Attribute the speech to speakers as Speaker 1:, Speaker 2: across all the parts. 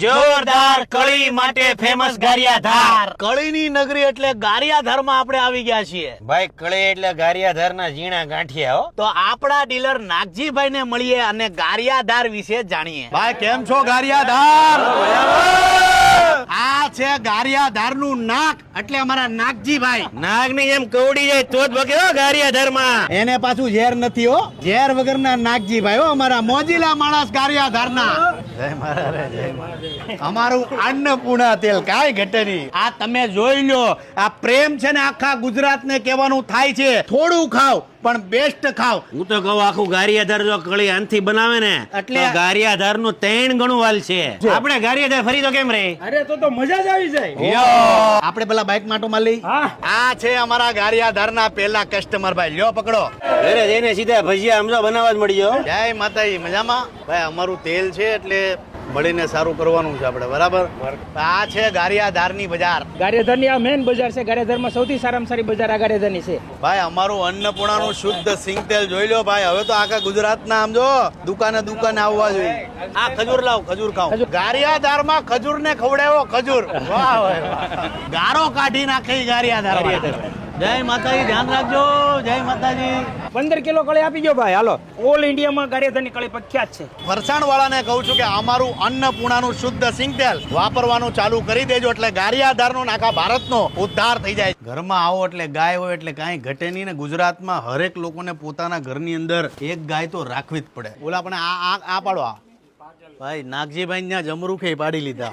Speaker 1: જોરદાર કળી માટે ફેમસ ગારિયાધાર.
Speaker 2: કળીની નગરી એટલે ગારિયાધારમાં આપણે આવી ગયા છીએ.
Speaker 1: ભાઈ કળી એટલે ગારિયાધારના ઝીણા ગાંઠિયા હો.
Speaker 2: તો આપણા ડીલર નાગજીભાઈ ને મળીએ અને ગારિયાધાર વિશે જાણીએ. ભાઈ કેમ છો ગારિયાધાર? આ છે ગારિયાધારનું નાક એટલે અમારા નાગજીભાઈ.
Speaker 1: નાગની જેમ કવડી જાય તો જ હો ગારિયાધારમાં
Speaker 2: એને પાછું ઝેર નથી હો. ઝેર વગરના નાગજીભાઈ હો અમારા મોજીલા માણસ જય મહારાજ અમારું અન્નપૂર્ણા તેલ કાંઈ ઘટે નહીં. આ તમે જોઈ લો આ પ્રેમ છે ને આખા ગુજરાત ને કહેવાનું થાય છે. થોડું ખાવ પણ બેસ્ટ ખાવ.
Speaker 1: હું તો કહું આખું ગારિયાધાર જો કળી આનથી બનાવે ને
Speaker 2: એટલે-
Speaker 1: ગારિયાધારનું ત્રણ ગણું વાલ છે. આપણે ગારિયાધાર ફરી તો કેમ રે
Speaker 3: અરે તો તો મજા જ આવી જાય.
Speaker 2: આપણે પેલા બાઇક માટો
Speaker 3: માલી
Speaker 2: આ છે અમારા ગારિયાધારના પેલા કસ્ટમર ભાઈ. લ્યો પકડો.
Speaker 1: ઘરે જઈને સીધા ભજીયા સમજો બનાવવા જ મળી ગયો.
Speaker 2: જય માતાજી મજામાં? ભાઈ અમારું તેલ છે એટલે મળીને સારું કરવાનું છે આપણે બરાબર? આ છે ગારિયાધારની બજાર.
Speaker 3: ગારિયાધારની આ મેઇન બજાર છે. ગારિયાધારમાં સૌથી સારામાં સારી બજાર આ ગારિયાધારની છે.
Speaker 2: ભાઈ અમારું અન્નપૂર્ણાનું શુદ્ધ સિંગ તેલ જોઈ લો ભાઈ. હવે તો આખા ગુજરાતના આમ જો દુકાને દુકાને આવવા જોઈએ. આ ખજૂર લાવ ખજૂર ખાવ. ગારિયાધારમાં ખજૂર ને ખવડાવ્યો ખજૂર. વાહ વાહ. ગારો કાઢી નાખી ગારિયાધાર જય માતાજી ધ્યાન રાખજો. જય માતાજી.
Speaker 3: પંદર કિલો કળી આપી ગયો ભાઈ. હાલો. ઓલ ઇન્ડિયામાં ગારિયાધરની કળી પ્રખ્યાત છે.
Speaker 2: ફરસાણ વાળાને કહું છું કે અમારું અન્નપૂર્ણાનું શુદ્ધ સિંગ તેલ વાપરવાનું ચાલુ કરી દેજો એટલે ગારિયાધારનો ને આખા ભારતનો ઉદ્ધાર થઈ જાય ઘરમાં આવો એટલે ગાય હોય એટલે કાંઈ ઘટે નહીં ને ગુજરાતમાં હરેક લોકોને પોતાના ઘરની અંદર એક ગાય તો રાખવી જ પડે. ઓલા પણ આ આ પાડો આ. ભાઈ નાગજીભાઈ ત્યાં જમરૂખે પાડી લીધા.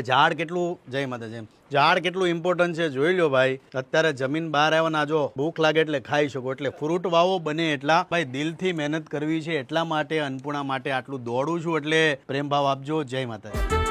Speaker 2: ઝાડ કેટલું, જય માતા જય ઝાડ કેટલું ઇમ્પોર્ટન્ટ છે જોઈ લો ભાઈ. અત્યારે જમીન બહાર આવ્યા ના જો ભૂખ લાગે એટલે ખાઈ શકો. એટલે ફ્રૂટ વાવો બને એટલા. ભાઈ, દિલથી મહેનત કરવી છે એટલા માટે, અન્નપૂર્ણા માટે આટલું દોડું છું. એટલે પ્રેમ ભાવ આપજો. જય માતા